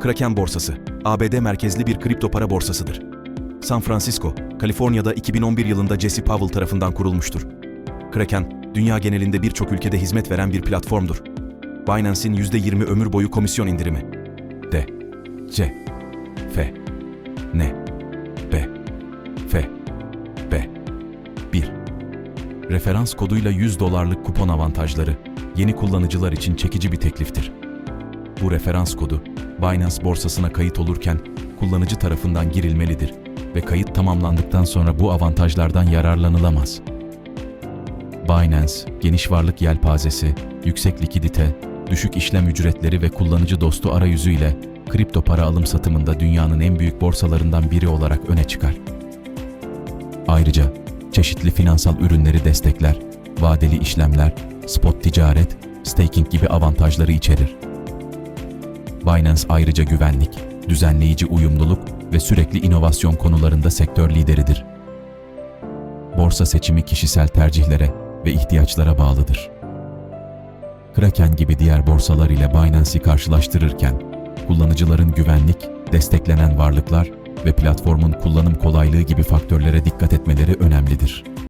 Kraken borsası, ABD merkezli bir kripto para borsasıdır. San Francisco, Kaliforniya'da 2011 yılında Jesse Powell tarafından kurulmuştur. Kraken, dünya genelinde birçok ülkede hizmet veren bir platformdur. Binance'in %20 ömür boyu komisyon indirimi. D, C, F, N, B, F, B, 1. Referans koduyla 100 dolarlık kupon avantajları, yeni kullanıcılar için çekici bir tekliftir. Bu referans kodu, Binance borsasına kayıt olurken kullanıcı tarafından girilmelidir ve kayıt tamamlandıktan sonra bu avantajlardan yararlanılamaz. Binance, geniş varlık yelpazesi, yüksek likidite, düşük işlem ücretleri ve kullanıcı dostu arayüzü ile kripto para alım satımında dünyanın en büyük borsalarından biri olarak öne çıkar. Ayrıca çeşitli finansal ürünleri destekler, vadeli işlemler, spot ticaret, staking gibi avantajları içerir. Binance ayrıca güvenlik, düzenleyici uyumluluk ve sürekli inovasyon konularında sektör lideridir. Borsa seçimi kişisel tercihlere ve ihtiyaçlara bağlıdır. Kraken gibi diğer borsalar ile Binance'i karşılaştırırken, kullanıcıların güvenlik, desteklenen varlıklar ve platformun kullanım kolaylığı gibi faktörlere dikkat etmeleri önemlidir.